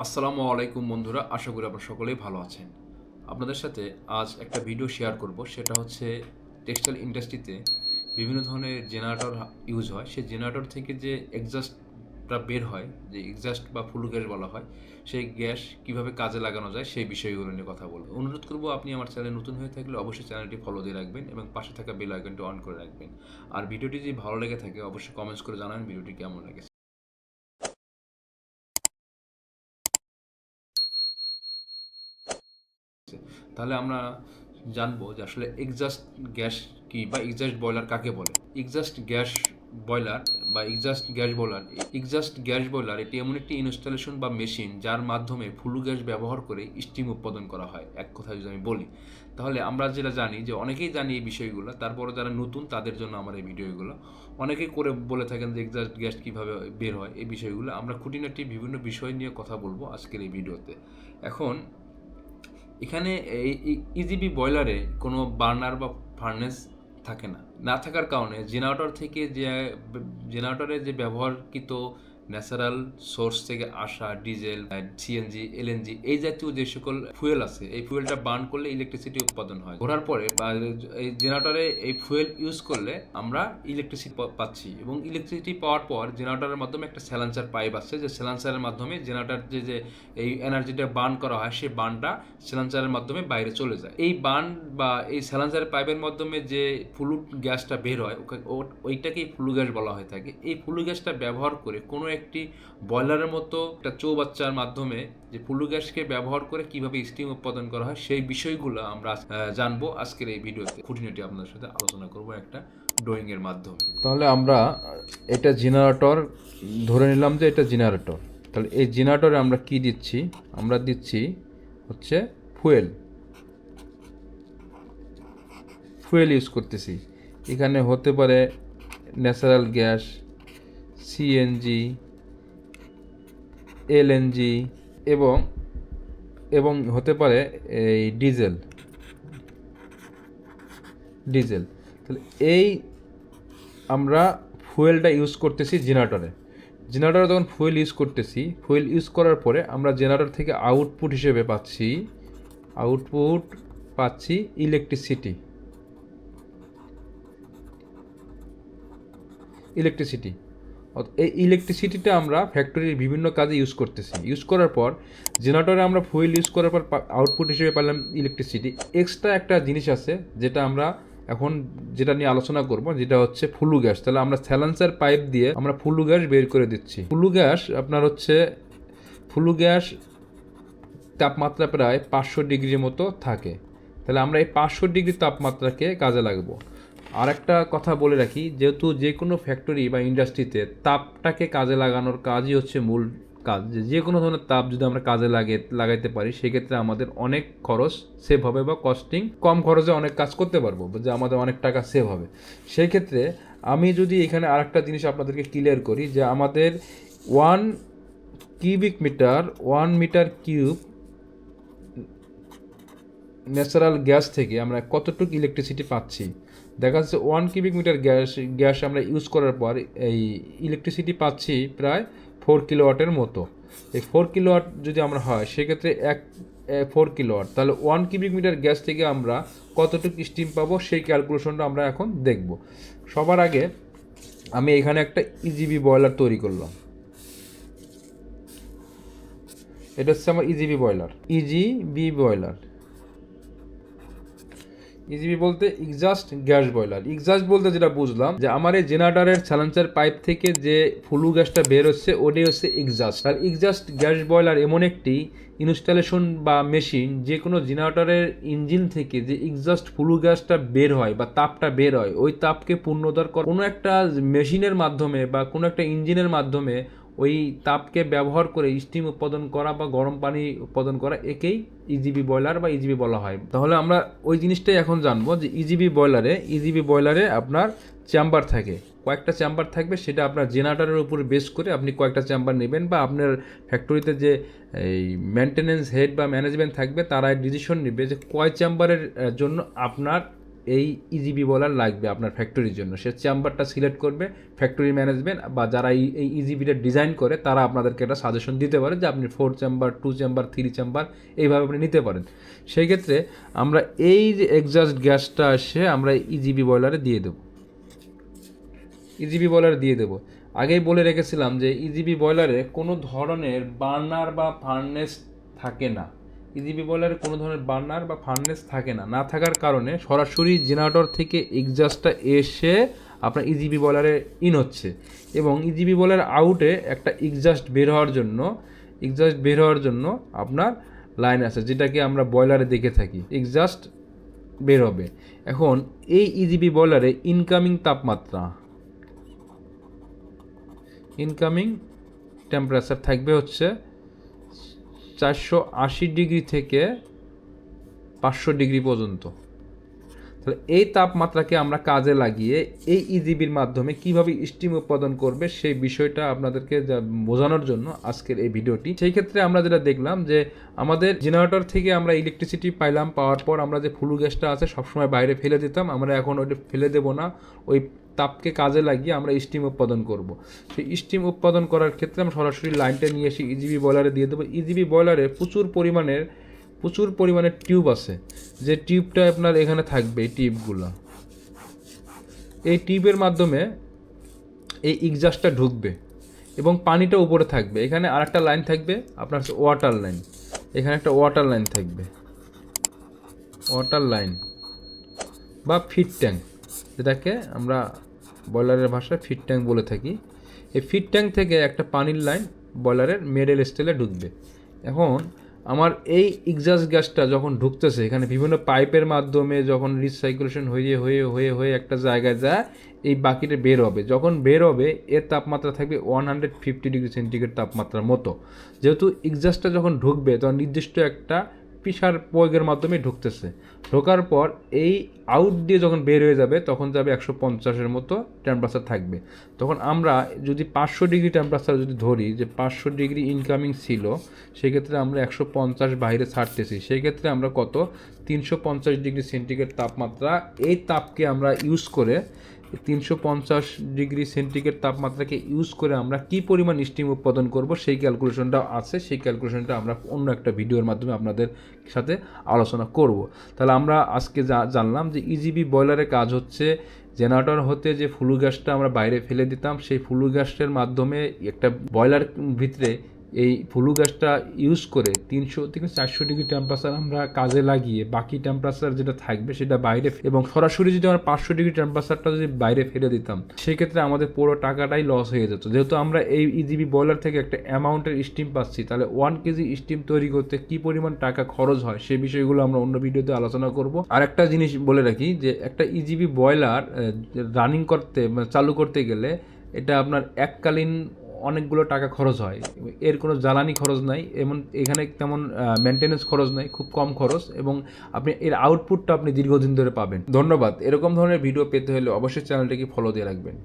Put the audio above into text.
আসসালামু আলাইকুম বন্ধুরা, আশা করি আপনারা সকলেই ভালো আছেন। আপনাদের সাথে আজ একটা ভিডিও শেয়ার করব, সেটা হচ্ছে টেক্সটাইল ইন্ডাস্ট্রিতে বিভিন্ন ধরনের জেনারেটর ইউজ হয়। সেই জেনারেটর থেকে যে এক্সজাস্টটা বের হয়, যে এক্সাস্ট বা ফুল গ্যাস বলা হয়, সেই গ্যাস কীভাবে কাজে লাগানো যায়, সেই বিষয়গুলো নিয়ে কথা বলব। অনুরোধ করব, আপনি আমার চ্যানেল নতুন হয়ে থাকলে অবশ্যই চ্যানেলটি ফলো দিয়ে রাখবেন এবং পাশে থাকা বেল আইকনটি অন করে রাখবেন। আর ভিডিওটি যদি ভালো লেগে থাকে, অবশ্যই কমেন্টস করে জানান ভিডিওটি কেমন লেগেছে তাহলে আমরা জানব যে আসলে এক্সজাস্ট গ্যাস কি বা এক্সজাস্ট বয়লার কাকে বলে? এক্সজাস্ট গ্যাস বয়লার বা exhaust gas boiler exhaust gas boiler এটি এমন একটি ইনস্টলেশন বা মেশিন যার মাধ্যমে ফুলু গ্যাস ব্যবহার করে স্টিম উৎপাদন করা হয়। এক কথায় যদি আমি বলি, তাহলে আমরা যেটা জানি যে অনেকেই জানি এই বিষয়গুলো তারপরে যারা নতুন তাদের জন্য আমার এই ভিডিওগুলো। অনেকেই করে বলে থাকেন যে এক্সাস্ট গ্যাস কীভাবে বের হয়, এই বিষয়গুলো। আমরা খুঁটিনাটি বিভিন্ন বিষয় নিয়ে কথা বলব আজকের এই ভিডিওতে। এখন এখানে ইজিবি বয়লারে কোনো বার্নার বা ফার্নেস থাকে না। না থাকার কারণে জেনারেটর থেকে যে জেনারেটরে যে ব্যবহারকৃত ন্যাচারাল সোর্স থেকে আসা ডিজেল সিএনজি এলএনজি এই জাতীয় যে সকল ফুয়েল আছে, এই ফুয়েলটা বার্ন করলে ইলেকট্রিসিটি উৎপাদন হয়। ঘোরার পরে, বা, এই জেনারেটরে এই ফুয়েল ইউজ করলে আমরা ইলেকট্রিসিটি পাচ্ছি এবং ইলেকট্রিসিটি পাওয়ার পর জেনারেটরের মাধ্যমে একটা স্যালান্সার পাইপ আছে যে স্যালান্সারের মাধ্যমে জেনারেটর যে যে এই এনার্জিটা বার্ন করা হয়, সেই বার্নটা স্যালান্সারের মাধ্যমে বাইরে চলে যায়। এই বার্ন বা এই স্যালান্সারের পাইপের মাধ্যমে যে ফ্লু গ্যাসটা বের হয় ওইটাকেই ফ্লু গ্যাস বলা হয়ে থাকে। এই ফ্লু গ্যাসটা ব্যবহার করে কোনো একটি বয়লারের মতো একটা চৌবাচ্চার মাধ্যমে যে ফ্লু গ্যাসকে ব্যবহার করে কীভাবে স্টিম উৎপাদন করা হয়, সেই বিষয়গুলো আমরা জানব আজকের এই ভিডিওতে। খুঁটিনাটি আপনাদের সাথে আলোচনা করব একটা ড্রয়িং এর মাধ্যমে। তাহলে আমরা এটা জেনারেটর ধরে নিলাম যে এটা জেনারেটর তাহলে এই জেনারেটরে আমরা কি দিচ্ছি? আমরা দিচ্ছি হচ্ছে ফুয়েল ফুয়েল ইউজ করতেছি। এখানে হতে পারে ন্যাচারাল গ্যাস সিএনজি এলএনজি এবং এবং হতে পারে এই ডিজেল। ডিজেল। তাহলে এই আমরা ফুয়েলটা ইউজ করতেছি জেনারেটরে। জেনারেটরে যখন ফুয়েল ইউজ করতেছি, ফুয়েল ইউজ করার পরে আমরা জেনারেটর থেকে আউটপুট হিসেবে পাচ্ছি, আউটপুট পাচ্ছি ইলেকট্রিসিটি। ইলেকট্রিসিটি। এই ইলেকট্রিসিটিটা আমরা ফ্যাক্টরির বিভিন্ন কাজে ইউজ করতেছি। ইউজ করার পর জেনারেটরে আমরা ফুয়েল ইউজ করার পর আউটপুট হিসেবে পেলাম ইলেকট্রিসিটি এক্সট্রা একটা জিনিস আছে, যেটা আমরা এখন যেটা নিয়ে আলোচনা করব, যেটা হচ্ছে ফুলু গ্যাস তাহলে আমরা স্যালেন্সার পাইপ দিয়ে আমরা ফুলু গ্যাস বের করে দিচ্ছি। ফুলু গ্যাস আপনার হচ্ছে, ফুলু গ্যাস তাপমাত্রা প্রায় পাঁচশো ডিগ্রির মতো থাকে। তাহলে আমরা এই পাঁচশো ডিগ্রি তাপমাত্রাকে কাজে লাগবো। আর একটা কথা বলে রাখি, যেহেতু যে কোনো ফ্যাক্টরি বা ইন্ডাস্ট্রিতে তাপটাকে কাজে লাগানোর কাজই হচ্ছে মূল কাজ। যে যে কোনো ধরনের তাপ যদি আমরা কাজে লাগে, লাগাইতে পারি, সেক্ষেত্রে আমাদের অনেক খরচ সেভ হবে বা কস্টিং কম খরচে অনেক কাজ করতে পারব, যে আমাদের অনেক টাকা সেভ হবে। সেই ক্ষেত্রে আমি যদি এখানে আরেকটা জিনিস আপনাদেরকে ক্লিয়ার করি, যে আমাদের one cubic metre one metre cube natural gas থেকে আমরা কতটুকু ইলেকট্রিসিটি পাচ্ছি? দেখা যাচ্ছে one cubic metre gas gas আমরা ইউজ করার পর এই ইলেকট্রিসিটি পাচ্ছি প্রায় ফোর কিলোওয়াটের মতো। এই ফোর কিলোওয়াট যদি আমরা হয়, সেক্ষেত্রে এক ফোর কিলোওয়াট তাহলে ওয়ান কিউবিক মিটার গ্যাস থেকে আমরা কতটুকু স্টিম পাবো, সেই ক্যালকুলেশনটা আমরা এখন দেখব। সবার আগে আমি এখানে একটা ইজিবি বয়লার তৈরি করলাম। এটা হচ্ছে আমার ইজিবি বয়লার ইজিবি বয়লার ইজিবি বলতে এক্সাস্ট গ্যাস বয়লার এক্সাস্ট বলতে যেটা বুঝলাম, যে আমার এই জেনারেটরের স্যালেন্সার পাইপ থেকে যে ফুলু গ্যাসটা বের হচ্ছে, ওটাই হচ্ছে এক্সাস্ট আর এক্সাস্ট গ্যাস বয়লার এমন একটি ইনস্টলেশন বা মেশিন যে কোনো জেনারেটরের ইঞ্জিন থেকে যে এক্সাস্ট ফুলু গ্যাসটা বের হয় বা তাপটা বের হয়, ওই তাপকে পূর্ণতার কোনো একটা মেশিনের মাধ্যমে বা কোনো একটা ইঞ্জিনের মাধ্যমে ওই তাপকে ব্যবহার করে স্টিম উৎপাদন করা বা গরম পানি উৎপাদন করা একেই ইজিবি বয়লার বা ইজিবি বলা হয়। তাহলে আমরা ওই জিনিসটাই এখন জানব যে ইজিবি বয়লারে ইজিবি বয়লারে আপনার চেম্বার থাকে। কয়েকটা চেম্বার থাকবে সেটা আপনার জেনারেটারের উপর বেস করে আপনি কয়েকটা চেম্বার নেবেন বা আপনার ফ্যাক্টরিতে যে এই মেনটেনেন্স হেড বা ম্যানেজমেন্ট থাকবে তারা ডিসিশন নেবে যে কয় চেম্বারের আহ, জন্য আপনার এই ইজিবি বলার লাগবে আপনার ফ্যাক্টরির জন্য। সে চেম্বারটা সিলেক্ট করবে ফ্যাক্টরি ম্যানেজমেন্ট বা যারা এই ইজিবিটা ডিজাইন করে, তারা আপনাদেরকে একটা সাজেশন দিতে পারে যে আপনি four chamber two chamber three chamber এইভাবে আপনি নিতে পারেন। সেই ক্ষেত্রে আমরা এই যে এক্সস্ট গ্যাসটা আসে, আমরা ইজিবি বয়লারে দিয়ে দেবো। ইজিবি বয়লারে দিয়ে দেবো। আগেই বলে রেখেছিলাম যে ইজিবি বয়লারে কোনো ধরনের বার্নার বা ফার্নেস থাকে না। ইজিবি বয়লারে কোনো ধরনের বার্নার বা ফার্নেস থাকে না। না থাকার কারণে সরাসরি জেনারেটর থেকে এক্সজাস্টটা এসে আপনার ইজিবি বয়লারে ইন হচ্ছে। এবং ইজিবি বয়লার আউটে একটা এক্সজাস্ট বের হওয়ার জন্য এক্সজাস্ট বের হওয়ার জন্য আপনার লাইন আছে, যেটাকে আমরা বয়লারে দেখে থাকি। এক্সজাস্ট বের হবে। এখন এই ইজিবি বয়লারে ইনকামিং তাপমাত্রা ইনকামিং টেম্পারেচার থাকবে হচ্ছে চারশো আশি ডিগ্রি থেকে পাঁচশো ডিগ্রি পর্যন্ত। তাহলে এই তাপমাত্রাকে আমরা কাজে লাগিয়ে এই ইজিবির মাধ্যমে কীভাবে স্টিম উৎপাদন করবে সেই বিষয়টা আপনাদেরকে বোঝানোর জন্য আজকের এই ভিডিওটি। সেই ক্ষেত্রে আমরা যেটা দেখলাম যে আমাদের জেনারেটর থেকে আমরা ইলেকট্রিসিটি পাইলাম, পাওয়ার পর আমরা যে ফুলু গ্যাসটা আছে সবসময় বাইরে ফেলে দিতাম, আমরা এখন ওইটা ফেলে দেবো না। ওই তাপকে কাজে লাগিয়ে আমরা স্টিম উৎপাদন করব। সেই স্টিম উৎপাদন করার ক্ষেত্রে আমরা সরাসরি লাইনটা নিয়ে এসে ইজিবি বয়লারে দিয়ে দেবো। ইজিবি বয়লারে প্রচুর পরিমাণের, প্রচুর পরিমাণে টিউব আছে। যে টিউবটা আপনার এখানে থাকবে, এই টিউবগুলো এই টিউবের মাধ্যমে এই এক্সজাস্টটা ঢুকবে এবং পানিটা উপরে থাকবে। এখানে আরেকটা লাইন থাকবে, আপনার ওয়াটার লাইন এখানে একটা ওয়াটার লাইন থাকবে। ওয়াটার লাইন বা ফিট ট্যাঙ্ক যেটাকে আমরা বয়লারের ভাষায় ফিট ট্যাঙ্ক বলে থাকি। এই ফিট ট্যাঙ্ক থেকে একটা পানির লাইন বয়লারের মেডেল স্টেলে ঢুকবে। এখন আমার এই এক্সজাস্ট গ্যাসটা যখন ঢুকতেছে, এখানে বিভিন্ন পাইপের মাধ্যমে যখন রিসাইকুলেশন হয়ে হয়ে হয়ে হয়ে একটা জায়গায় যায়, এই বাকিটা বের হবে। যখন বের হবে, এর তাপমাত্রা থাকবে one hundred fifty degree centigrade তাপমাত্রার মতো। যেহেতু এক্সজাস্টটা যখন ঢুকবে, তখন নির্দিষ্ট একটা পিসার প্রয়োগের মাধ্যমে ঢুকতেছে। ঢোকার পর এই আউট দিয়ে যখন বের হয়ে যাবে, তখন যাবে একশো পঞ্চাশের মতো টেম্পারেচার থাকবে। তখন আমরা যদি পাঁচশো ডিগ্রি টেম্পারেচার যদি ধরি, যে পাঁচশো ডিগ্রি ইনকামিং ছিল, সেক্ষেত্রে আমরা একশো পঞ্চাশ বাইরে ছাড়তেছি। সেক্ষেত্রে আমরা কত? তিনশো পঞ্চাশ ডিগ্রি সেন্টিগ্রেড তাপমাত্রা এই তাপকে আমরা ইউজ করে তিনশো পঞ্চাশ ডিগ্রি সেন্টিগ্রেড তাপমাত্রাকে ইউজ করে আমরা কি পরিমাণ স্টিম উৎপাদন করব, সেই ক্যালকুলেশনটা আছে, সেই ক্যালকুলেশনটা আমরা অন্য একটা ভিডিওর মাধ্যমে আপনাদের সাথে আলোচনা করব। তাহলে আমরা আজকে যা জানলাম যে ইজিবি বয়লারের কাজ হচ্ছে জেনারেটর হতে যে ফুলু গ্যাসটা আমরা বাইরে ফেলে দিতাম, সেই ফুলু গ্যাসের মাধ্যমে একটা বয়লার ভিতরে এই ফুলু গ্যাসটা ইউজ করে তিনশো থেকে চারশো ডিগ্রি টেম্পারেচার আমরা কাজে লাগিয়ে বাকি টেম্পারেচার যেটা থাকবে সেটা বাইরে এবং সরাসরি যদি আমরা পাঁচশো ডিগ্রি টেম্পারেচারটা যদি বাইরে ফেলে দিতাম, সেক্ষেত্রে আমাদের পুরো টাকাটাই লস হয়ে যেত। যেহেতু আমরা এই ইজিবি বয়লার থেকে একটা অ্যামাউন্টের স্টিম পাচ্ছি, তাহলে ওয়ান কেজি স্টিম তৈরি করতে কি পরিমাণ টাকা খরচ হয় সেই বিষয়গুলো আমরা অন্য ভিডিওতে আলোচনা করব। আর একটা জিনিস বলে রাখি যে একটা ইজিবি বয়লার রানিং করতে মানে চালু করতে গেলে এটা আপনার এককালীন অনেকগুলো টাকা খরচ হয়। এর কোনো জ্বালানি খরচ নাই, এমন এখানে তেমন মেনটেনেন্স খরচ নাই, খুব কম খরচ এবং আপনি এর আউটপুটটা আপনি দীর্ঘদিন ধরে পাবেন। ধন্যবাদ। এরকম ধরনের ভিডিও পেতে হলে অবশ্যই চ্যানেলটিকে ফলো দিয়ে রাখবেন।